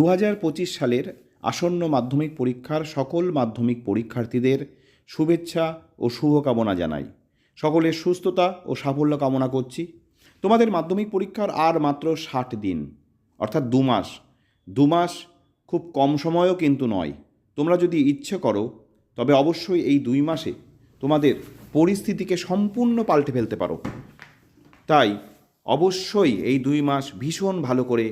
দু হাজার পঁচিশ সালের আসন্ন মাধ্যমিক পরীক্ষার সকল মাধ্যমিক পরীক্ষার্থীদের শুভেচ্ছা ও শুভকামনা জানাই। সকলের সুস্থতা ও সাফল্য কামনা করছি। তোমাদের মাধ্যমিক পরীক্ষার আর মাত্র ষাট দিন, অর্থাৎ দু মাস। দু মাস খুব কম সময়ও কিন্তু নয়। তোমরা যদি ইচ্ছে করো, তবে অবশ্যই এই দুই মাসে তোমাদের পরিস্থিতিকে সম্পূর্ণ পাল্টে ফেলতে পারো। তাই অবশ্যই এই দুই মাস ভীষণ ভালো করে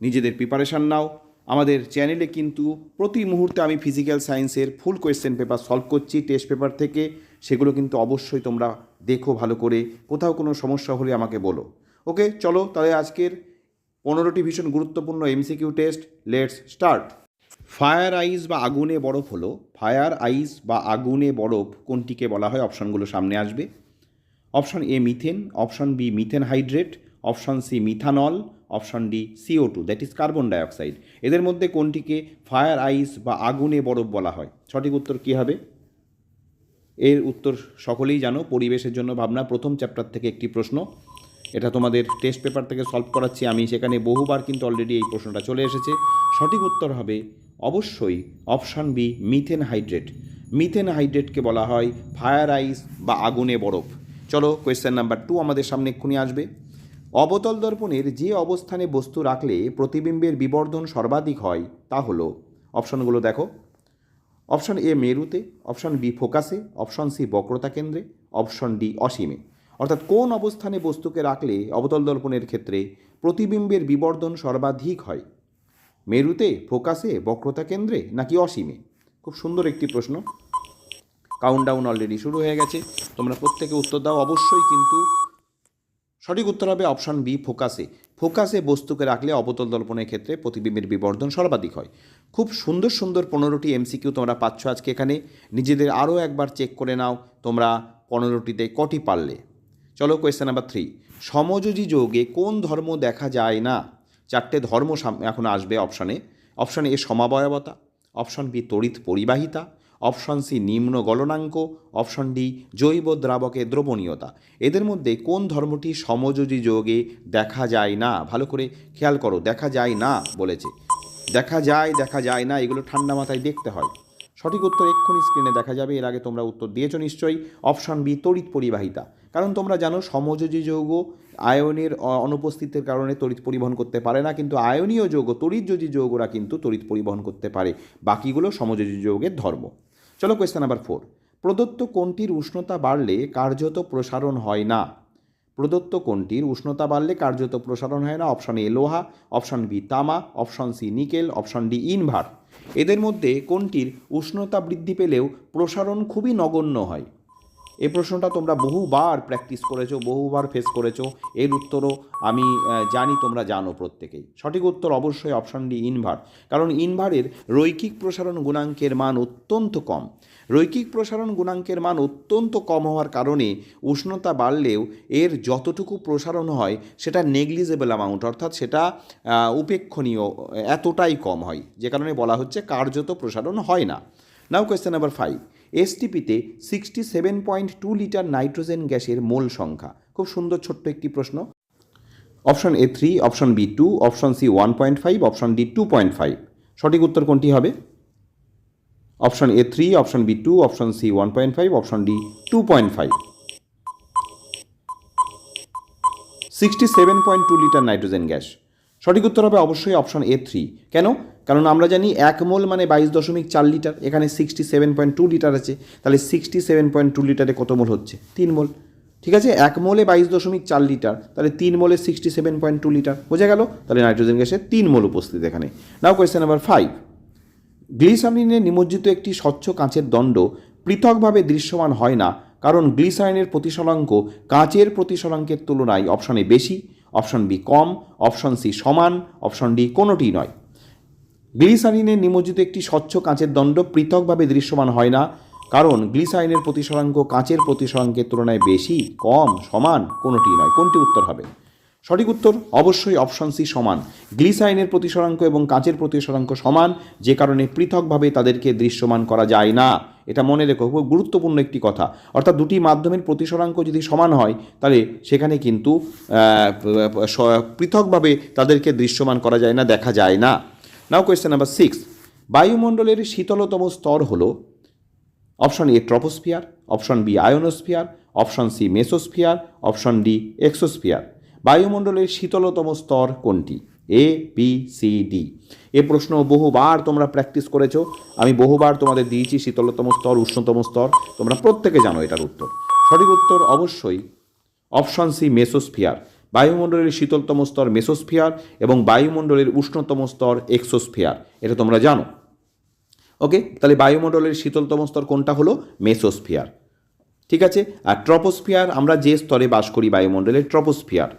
নিজেদের প্রিপারেশান নাও। আমাদের চ্যানেলে কিন্তু প্রতি মুহূর্তে আমি ফিজিক্যাল সায়েন্সের ফুল কোয়েশ্চেন পেপার সলভ করছি টেস্ট পেপার থেকে। সেগুলো কিন্তু অবশ্যই তোমরা দেখো ভালো করে। কোথাও কোনো সমস্যা হলে আমাকে বলো। ওকে চলো তাহলে আজকের পনেরোটি ভীষণ গুরুত্বপূর্ণ MCQ test let's start fire ice বা আগুনে বরফ হলো। ফায়ার আইস বা আগুনে বরফ কোনটিকে বলা হয়? অপশানগুলো সামনে আসবে। Option A methane option B methane hydrate option C methanol, option D CO two, that is carbon dioxide. এদের মধ্যে কোনটিকে ফায়ার আইস বা আগুনে বরফ বলা হয়? সঠিক উত্তর কী হবে? এর উত্তর সকলেই জানো, পরিবেশের জন্য ভাবনা, প্রথম চ্যাপ্টার থেকে একটি প্রশ্ন। এটা তোমাদের টেস্ট পেপার থেকে সলভ করাচ্ছি আমি, সেখানে বহুবার কিন্তু অলরেডি এই প্রশ্নটা চলে এসেছে। সঠিক উত্তর হবে, অবশ্যই option B methane hydrate. Methane হাইড্রেটকে বলা হয় ফায়ার আইস বা আগুনে বরফ। চলো, কোয়েশ্চেন নাম্বার টু আমাদের সামনে এক্ষুনি আসবে। অবতল দর্পণের যে অবস্থানে বস্তু রাখলে প্রতিবিম্বের বিবর্ধন সর্বাধিক হয়, তা হলো। অপশনগুলো দেখো। অপশন এ মেরুতে, অপশন বি ফোকাসে, অপশন সি বক্রতা কেন্দ্রে, অপশন ডি অসীমে। অর্থাৎ কোন অবস্থানে বস্তুকে রাখলে অবতল দর্পণের ক্ষেত্রে প্রতিবিম্বের বিবর্ধন সর্বাধিক হয়? মেরুতে, ফোকাসে, বক্রতা কেন্দ্রে নাকি অসীমে? খুব সুন্দর একটি প্রশ্ন। কাউন্টডাউন অলরেডি শুরু হয়ে গেছে। তোমরা প্রত্যেকে উত্তর দাও অবশ্যই, কিন্তু সঠিক উত্তর হবে অপশন বি, ফোকাসে। ফোকাসে বস্তুকে রাখলে অবতল দর্পণের ক্ষেত্রে প্রতিবিম্বের বিবর্ধন সর্বাধিক হয়। খুব সুন্দর সুন্দর পনেরোটি এমসিকিউ তোমরা পাচ্ছ আজকে এখানে। নিজেদের আরও একবার চেক করে নাও, তোমরা পনেরোটিতে কটি পারলে। চলো কোয়েশ্চেন নাম্বার থ্রি সমযোজী যোগে কোন ধর্ম দেখা যায় না? চারটে ধর্ম এখন আসবে অপশানে। অপশান এ সমাবয়বতা, অপশন বি, তড়িৎ পরিবাহিতা অপশন সি নিম্ন গলনাঙ্ক, অপশন ডি জৈব দ্রাবকের দ্রবণীয়তা। এদের মধ্যে কোন ধর্মটি সমযোজী যোগে দেখা যায় না? ভালো করে খেয়াল করো, দেখা যায় না বলেছে। দেখা যায় দেখা যায় না, এগুলো ঠান্ডা মাথায় দেখতে হয়। সঠিক উত্তর এক্ষুনি স্ক্রিনে দেখা যাবে, এর আগে তোমরা উত্তর দিয়েছ নিশ্চয়ই। অপশন বি, তড়িৎ পরিবাহিতা। কারণ তোমরা জানো, সমযোজী যৌগ আয়নের অনুপস্থিতির কারণে তড়িৎ পরিবহন করতে পারে না, কিন্তু আয়নীয় যৌগ তড়িৎযোজী যৌগরা কিন্তু তড়িৎ পরিবহন করতে পারে। বাকিগুলো সমযোজী যৌগের ধর্ম। চলো কোয়েশ্চেন নাম্বার ফোর প্রদত্ত কোনটির উষ্ণতা বাড়লে কার্যত প্রসারণ হয় না? প্রদত্ত কোনটির উষ্ণতা বাড়লে কার্যত প্রসারণ হয় না? অপশন এ লোহা অপশন বি তামা option C nickel option D invar. এদের মধ্যে কোনটির উষ্ণতা বৃদ্ধি পেলেও প্রসারণ খুবই নগণ্য হয়? এই প্রশ্নটা তোমরা বহুবার প্র্যাকটিস করেছ, বহুবার ফেস করেছ। এর উত্তরও আমি জানি তোমরা জানো প্রত্যেকেই। সঠিক উত্তর অবশ্যই অপশান ডি ইনভার কারণ ইনভারের রৈখিক প্রসারণ গুণাঙ্কের মান অত্যন্ত কম। রৈখিক প্রসারণ গুণাঙ্কের মান অত্যন্ত কম হওয়ার কারণে উষ্ণতা বাড়লেও এর যতটুকু প্রসারণ হয়, সেটা নেগলিজেবল অ্যামাউন্ট অর্থাৎ সেটা উপেক্ষণীয়, এতটাই কম হয়। যে কারণে বলা হচ্ছে কার্যত প্রসারণ হয় না। Now question number five এসটিপিতে sixty seven point two litre nitrogen গ্যাসের মোল সংখ্যা। খুব সুন্দর ছোট্ট একটি প্রশ্ন। Option A three option B two option C one point five option D two point five সঠিক উত্তর কোনটি হবে? Option A three option B two option C one point five option D two point five sixty seven point two litre nitrogen gas. সঠিক উত্তর হবে অবশ্যই option A three কেন? কারণ আমরা জানি এক মোল মানে বাইশ দশমিক চার লিটার, এখানে sixty seven point two litre আছে, তাহলে সিক্সটি সেভেন পয়েন্ট টু লিটারে কত মোল হচ্ছে? তিন মোল। ঠিক আছে? এক মোলে বাইশ দশমিক চার লিটার, তাহলে তিন মোলে sixty seven point two litre, বোঝা গেল? তাহলে নাইট্রোজেন গ্যাসের তিন মোল উপস্থিত এখানে। নাও কোয়েশ্চেন নাম্বার ফাইভ গ্লিসারিনে নিমজ্জিত একটি স্বচ্ছ কাঁচের দণ্ড পৃথকভাবে দৃশ্যমান হয় না, কারণ গ্লিসারিনের প্রতিসরাঙ্ক কাঁচের প্রতিসরাঙ্কের তুলনায় অপশনে বেশি অপশন বি কম অপশন সি সমান অপশন ডি কোনোটি নয়। গ্লিসারিনে নিমজ্জিত একটি স্বচ্ছ কাঁচের দণ্ড পৃথকভাবে দৃশ্যমান হয় না, কারণ গ্লিসারিনের প্রতিসরাঙ্ক কাঁচের প্রতিসরাঙ্কের তুলনায় বেশি, কম, সমান কোনোটি নয়। কোনটি উত্তর হবে? সঠিক উত্তর অবশ্যই অপশন সি সমান। গ্লিসাইনের প্রতিসরাঙ্ক এবং কাঁচের প্রতিসরাঙ্ক সমান, যে কারণে পৃথকভাবে তাদেরকে দৃশ্যমান করা যায় না। এটা মনে রেখো, খুব গুরুত্বপূর্ণ একটি কথা। অর্থাৎ দুটি মাধ্যমের প্রতিসরাঙ্ক যদি সমান হয়, তাহলে সেখানে কিন্তু পৃথকভাবে তাদেরকে দৃশ্যমান করা যায় না, দেখা যায় না। নাও কোয়েশ্চেন নাম্বার সিক্স বায়ুমণ্ডলের শীতলতম স্তর হল option A troposphere option B ionosphere option C mesosphere option D exosphere বায়ুমণ্ডলের শীতলতম স্তর কোনটি? এ বি সি ডি এ প্রশ্ন বহুবার তোমরা প্র্যাকটিস করেছ। আমি বহুবার তোমাদের দিয়েছি শীতলতম স্তর, উষ্ণতম স্তর। তোমরা প্রত্যেকে জানো এটার উত্তর। সঠিক উত্তর অবশ্যই অপশন সি মেসোস্ফিয়ার বায়ুমণ্ডলের শীতলতম স্তর মেসোস্ফিয়ার এবং বায়ুমণ্ডলের উষ্ণতম স্তর এক্সোস্ফিয়ার, এটা তোমরা জানো। ওকে, তাহলে বায়ুমণ্ডলের শীতলতম স্তর কোনটা হলো? মেসোস্ফিয়ার। ঠিক আছে? আর ট্রপোস্ফিয়ার, আমরা যে স্তরে বাস করি বায়ুমণ্ডলের ট্রপোস্ফিয়ার।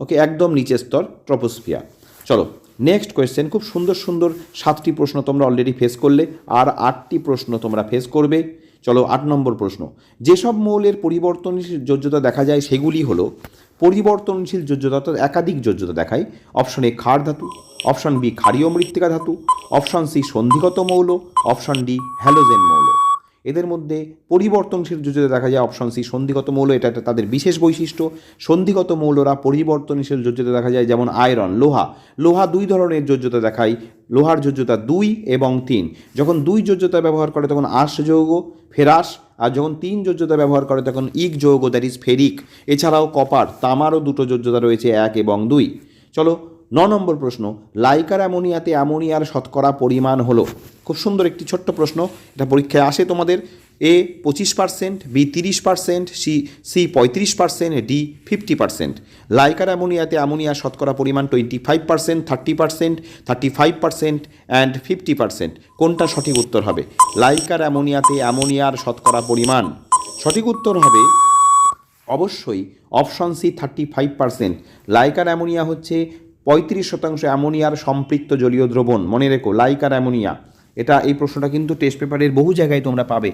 ওকে, একদম নিচের স্তর, ট্রপোস্ফিয়ার। চলো নেক্সট কোয়েশ্চেন খুব সুন্দর সুন্দর সাতটি প্রশ্ন তোমরা অলরেডি ফেস করলে, আর আটটি প্রশ্ন তোমরা ফেস করবে। চলো, আট নম্বর প্রশ্ন। যেসব মৌলের পরিবর্তনশীল যোজ্যতা দেখা যায়, সেগুলি হলো পরিবর্তনশীল যোজ্যতা অর্থাৎ একাধিক যোজ্যতা দেখায় অপশন এ ক্ষার ধাতু অপশন বি ক্ষারীয় মৃত্তিকা ধাতু অপশন সি সন্ধিগত মৌল অপশন ডি হ্যালোজেন মৌল। এদের মধ্যে পরিবর্তনশীল যোজ্যতা দেখা যায় অপশন সি সন্ধিগত মৌল, এটা তাদের বিশেষ বৈশিষ্ট্য। সন্ধিগত মৌলরা পরিবর্তনশীল যোজ্যতা দেখা যায়, যেমন আয়রন লোহা। লোহা দুই ধরনের যোজ্যতা দেখায় লোহার যোজ্যতা দুই এবং তিন। যখন দুই যোজ্যতা ব্যবহার করে, তখন আশ যৌগ ফেরাস আর যখন তিন যোজ্যতা ব্যবহার করে, তখন ইক যৌগ দ্যাট ইজ ফেরিক এছাড়াও কপার, তামারও দুটো যোজ্যতা রয়েছে, এক এবং দুই। চলো, ন নম্বর প্রশ্ন, লাইকার অ্যামোনিয়াতে অ্যামোনিয়ার শতকরা পরিমাণ হলো? খুব সুন্দর একটি ছোট্ট প্রশ্ন, এটা পরীক্ষায় আসে তোমাদের। এ পঁচিশ পার্সেন্ট বি তিরিশ পার্সেন্ট সি সি পঁয়ত্রিশ percent D fifty percent liquor অ্যামোনিয়াতে অ্যামোনিয়ার শতকরা পরিমাণ twenty five percent thirty percent thirty five percent and fifty percent কোনটা সঠিক উত্তর হবে? লাইকার অ্যামোনিয়াতে অ্যামোনিয়ার শতকরা পরিমাণ। সঠিক উত্তর হবে অবশ্যই option C thirty five percent liquor ammonia হচ্ছে পঁয়ত্রিশ শতাংশ অ্যামোনিয়ার সম্পৃক্ত জলীয় দ্রবণ। মনে রেখো, লাইকার অ্যামোনিয়া। এটা এই প্রশ্নটা কিন্তু টেস্ট পেপারের বহু জায়গায় তোমরা পাবে।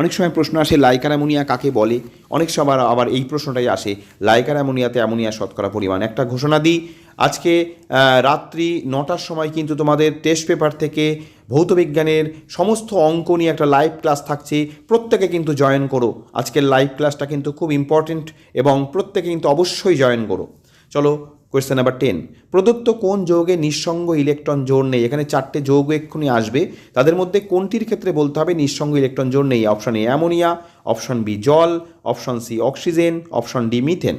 অনেক সময় প্রশ্ন আসে লাইকার অ্যামোনিয়া কাকে বলে? অনেক সময় আবার এই প্রশ্নটাই আসে লাইকার অ্যামোনিয়াতে অ্যামোনিয়া শতকরা পরিমাণ। একটা ঘোষণা দিই, আজকে রাত্রি নটার সময় কিন্তু তোমাদের টেস্ট পেপার থেকে ভৌতবিজ্ঞানের সমস্ত অঙ্ক নিয়ে একটা লাইভ ক্লাস থাকছে। প্রত্যেকে কিন্তু জয়েন করো। আজকের লাইভ ক্লাসটা কিন্তু খুব ইম্পর্টেন্ট এবং প্রত্যেকে কিন্তু অবশ্যই জয়েন করো। চলো কোয়েশ্চেন নাম্বার টেন প্রদত্ত কোন যৌগে নিঃসঙ্গ ইলেকট্রন জোর নেই? এখানে চারটে যৌগ এক্ষুনি আসবে। তাদের মধ্যে কোনটির ক্ষেত্রে বলতে হবে নিঃসঙ্গ ইলেকট্রন জোর নেই? Option A ammonia option B জল option C oxygen option D methane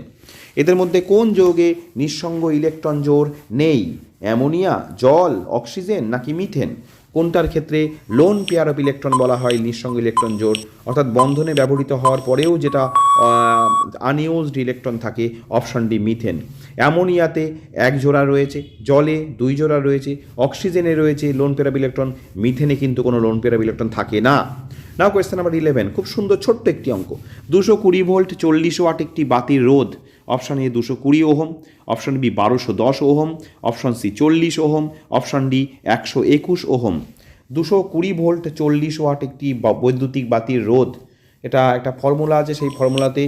এদের মধ্যে কোন যৌগে নিঃসঙ্গ ইলেকট্রন জোর নেই? অ্যামোনিয়া, জল, অক্সিজেন নাকি মিথেন কোনটার ক্ষেত্রে লোন পেয়ার অফ ইলেকট্রন বলা হয়, নিঃসঙ্গ ইলেকট্রন জোড় অর্থাৎ বন্ধনে ব্যবহৃত হওয়ার পরেও যেটা আনইউজড ইলেকট্রন থাকে অপশন ডি মিথেন অ্যামোনিয়াতে এক জোড়া রয়েছে, জলে দুই জোড়া রয়েছে, অক্সিজেনে রয়েছে লোন অফ ইলেকট্রন মিথেনে কিন্তু কোনো লোন অফ ইলেকট্রন থাকে না। নাও কোয়েশ্চেন নাম্বার ইলেভেন খুব সুন্দর ছোট্ট একটি অঙ্ক। দুশো কুড়ি ভোল্ট চল্লিশ ওয়াট একটি বাতির রোধ। অপশন এ দুশো কুড়ি ওহম। অপশান বি বারোশো দশ ওহম। অপশান সি চল্লিশ ওহম। অপশান ডি একশো একুশ ওহম। দুশো কুড়ি ভোল্ট চল্লিশ ওয়াট একটি বৈদ্যুতিক বাতির রোধ। এটা একটা ফর্মুলা আছে, সেই ফর্মুলাতে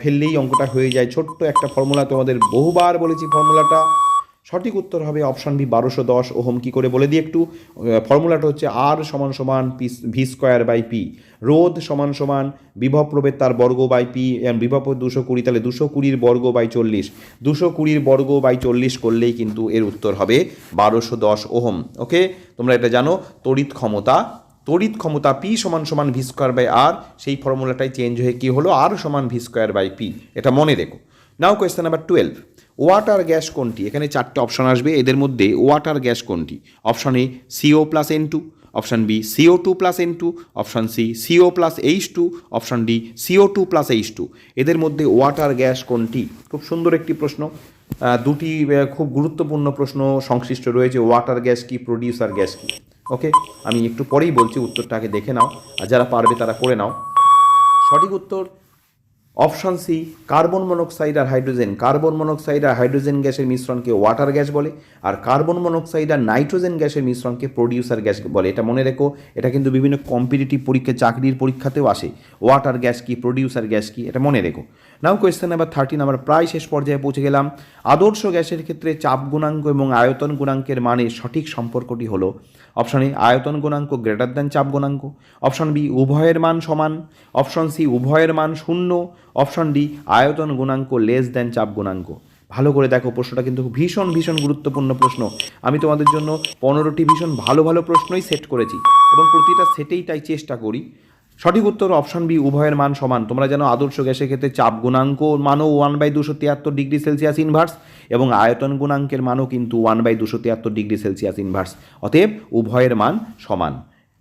ফেললেই অঙ্কটা হয়ে যায়। ছোট্ট একটা ফর্মুলা তোমাদের বহুবার বলেছি ফর্মুলাটা। সঠিক উত্তর হবে অপশন বি বারোশো দশ। ওহম কী করে বলে দিই একটু? ফর্মুলাটা হচ্ছে আর সমান সমান P V square by P. রোধ সমান সমান বিভব প্রভেদ তার বর্গ বাই পি বিভব দুশো কুড়ি, তাহলে দুশো কুড়ির বর্গ বাই চল্লিশ। দুশো কুড়ির বর্গ বাই চল্লিশ করলেই কিন্তু এর উত্তর হবে বারোশো দশ ওহম। ওকে? তোমরা এটা জানো, তড়িৎ ক্ষমতা। তড়িৎ ক্ষমতা পি সমান সমান ভি স্কোয়ার বাই আর, সেই ফর্মুলাটাই চেঞ্জ হয়ে কী হলো? আর সমান ভি স্কোয়ার বাই পি। এটা মনে রেখো। Now question number twelve water gas কোনটি? এখানে চারটে অপশন আসবে, এদের মধ্যে ওয়াটার গ্যাস কোনটি? Option A CO plus N two option B CO two plus N two option C CO plus H two option D CO two plus H two এদের মধ্যে water gas কোনটি? খুব সুন্দর একটি প্রশ্ন। দুটি খুব গুরুত্বপূর্ণ প্রশ্ন সংশ্লিষ্ট রয়েছে ওয়াটার গ্যাস কি প্রডিউসার গ্যাস কি? ওকে আমি একটু পরেই বলছি উত্তরটাকে দেখে নাও, আর যারা পারবে তারা করে নাও। সঠিক উত্তর অপশন সি, কার্বন মনোক্সাইড আর হাইড্রোজেন। কার্বন মনোক্সাইড আর হাইড্রোজেন গ্যাসের মিশ্রণকে ওয়াটার গ্যাস বলে, আর কার্বন মনোক্সাইড আর নাইট্রোজেন গ্যাসের মিশ্রণকে প্রডিউসার গ্যাস বলে। এটা মনে রেখো, এটা কিন্তু বিভিন্ন কম্পিটিটিভ পরীক্ষা, চাকরির পরীক্ষাতেও আসে। ওয়াটার গ্যাস কি, প্রডিউসার গ্যাস কি, এটা মনে রেখো। নাও কোয়েশ্চেন নাম্বার থার্টিন আমরা প্রায় শেষ পর্যায়ে পৌঁছে গেলাম। আদর্শ গ্যাসের ক্ষেত্রে চাপ গুণাঙ্ক এবং আয়তন গুণাঙ্কের মানে সঠিক সম্পর্কটি হলো অপশন এ আয়তন গুণাঙ্ক গ্রেটার দ্যান চাপ গুণাঙ্ক অপশন বি উভয়ের মান সমান অপশন সি উভয়ের মান শূন্য অপশন ডি আয়তন গুণাঙ্ক লেস দ্যান চাপ গুণাঙ্ক। ভালো করে দেখো, প্রশ্নটা কিন্তু ভীষণ ভীষণ গুরুত্বপূর্ণ প্রশ্ন। আমি তোমাদের জন্য পনেরোটি ভীষণ ভালো ভালো প্রশ্নই সেট করেছি এবং প্রতিটা সেটেই তাই চেষ্টা করি। সঠিক উত্তর অপশন বি, উভয়ের মান সমান। তোমরা জানো আদর্শ গ্যাসের ক্ষেত্রে চাপ গুণাঙ্ক মানও ওয়ান বাই দুশো তিয়াত্তর ডিগ্রি সেলসিয়াস ইনভার্স এবং আয়তন গুণাঙ্কের মানও কিন্তু ওয়ান বাই দুশো তিয়াত্তর ডিগ্রি সেলসিয়াস ইনভার্স অতএব উভয়ের মান সমান।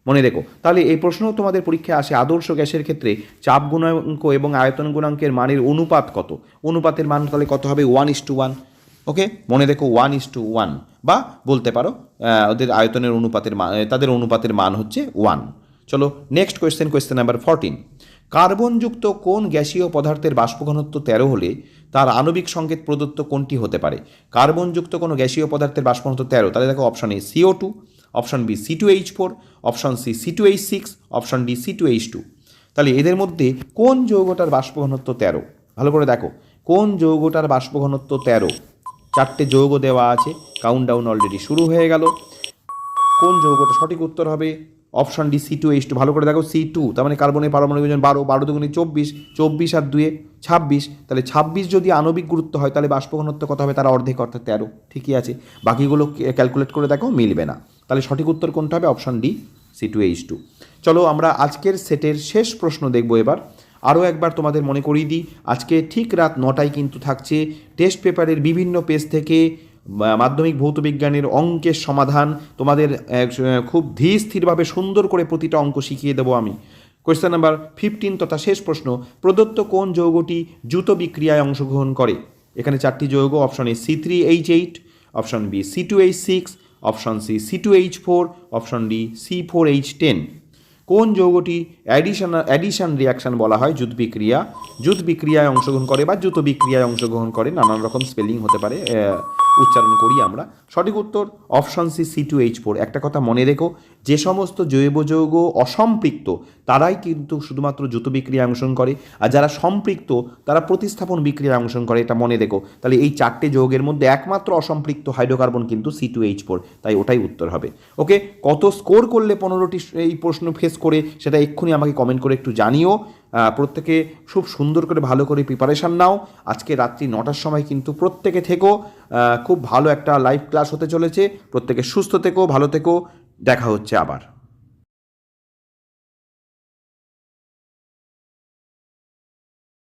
মনে রেখো, তাহলে এই প্রশ্ন তোমাদের পরীক্ষায় আসে, আদর্শ গ্যাসের ক্ষেত্রে চাপ গুণাঙ্ক এবং আয়তন গুণাঙ্কের মানের অনুপাত কত? অনুপাতের মান তাহলে কত হবে? One is to one okay? মনে রেখো ওয়ান ইস টু ওয়ান বা বলতে পারো ওদের আয়তনের অনুপাতের মান তাদের অনুপাতের মান হচ্ছে ওয়ান চলো next question question number fourteen কার্বনযুক্ত কোন গ্যাসীয় পদার্থের বাষ্প ঘনত্ব তেরো হলে তার আণবিক সংকেত প্রদত্ত কোনটি হতে পারে? কার্বনযুক্ত কোনো গ্যাসীয় পদার্থের বাষ্প ঘনত্ব তেরো, তাহলে দেখো option A CO two option B C two H four option C C two H six option D C two H two তাহলে এদের মধ্যে কোন যৌগটার বাষ্প ঘনত্ব তেরো? ভালো করে দেখো, কোন যৌগটার বাষ্প ঘনত্ব তেরো? চারটে যৌগ দেওয়া আছে কাউন্টডাউন অলরেডি শুরু হয়ে গেল। কোন যৌগটা সঠিক উত্তর হবে? Option D C two H two ভালো করে দেখো সি টু তার মানে কার্বনের পারমাণবিক ওজন বারো বারো দুগুণে চব্বিশ চব্বিশ আর দুয়ে ছাব্বিশ, তাহলে ছাব্বিশ যদি আণবিক গুরুত্ব হয়, তাহলে বাষ্প ঘনত্ব কত হবে? তার অর্ধেক, অর্থাৎ তেরো, ঠিকই আছে। বাকিগুলো ক্যালকুলেট করে দেখো, মিলবে না। তাহলে সঠিক উত্তর কোনটা হবে? Option D C two H two চলো আমরা আজকের সেটের শেষ প্রশ্ন দেখব এবার। আরও একবার তোমাদের মনে করিয়ে দিই, আজকে ঠিক রাত নটায় কিন্তু থাকছে টেস্ট পেপারের বিভিন্ন পেজ থেকে মাধ্যমিক ভৌত বিজ্ঞানের অঙ্কের সমাধান তোমাদের খুব ধীর স্থিরভাবে সুন্দর করে প্রতিটা অঙ্ক শিখিয়ে দেবো আমি। কোয়েশ্চেন নাম্বার ফিফটিন তথা শেষ প্রশ্ন, প্রদত্ত কোন যৌগটি দ্রুত বিক্রিয়ায় অংশগ্রহণ করে? এখানে চারটি যৌগ option A C three H eight option B C two H six option C C two H four option D C four H ten কোন যৌগটি অ্যাডিশন অ্যাডিশন রিয়াকশন বলা হয় জুত বিক্রিয়া? জুত বিক্রিয়ায় অংশগ্রহণ করে বা জুত বিক্রিয়ায় অংশগ্রহণ করে নানান রকম স্পেলিং হতে পারে উচ্চারণ করি আমরা। সঠিক উত্তর option C C two H four একটা কথা মনে রেখো, যে সমস্ত জৈব যৌগ অসম্পৃক্ত, তারাই কিন্তু শুধুমাত্র জুত বিক্রিয়ায় অংশগ্রহণ করে, আর যারা সম্পৃক্ত, তারা প্রতিস্থাপন বিক্রিয়ায় অংশগ্রহণ করে, এটা মনে রেখো। তাহলে এই চারটে যৌগের মধ্যে একমাত্র অসম্পৃক্ত হাইড্রোকার্বন কিন্তু সি টু এইচ ফোর তাই ওটাই উত্তর হবে। ওকে কত স্কোর করলে পনেরোটি এই প্রশ্ন ফেস করে, সেটা এক্ষুনি আমাকে কমেন্ট করে একটু জানিও। প্রত্যেকে খুব সুন্দর করে ভালো করে প্রিপারেশান নাও। আজকে রাত্রি নটার সময় কিন্তু প্রত্যেকে থেকো। খুব ভালো একটা লাইভ ক্লাস হতে চলেছে। প্রত্যেকে সুস্থ থেকো, ভালো থেকো। দেখা হচ্ছে আবার।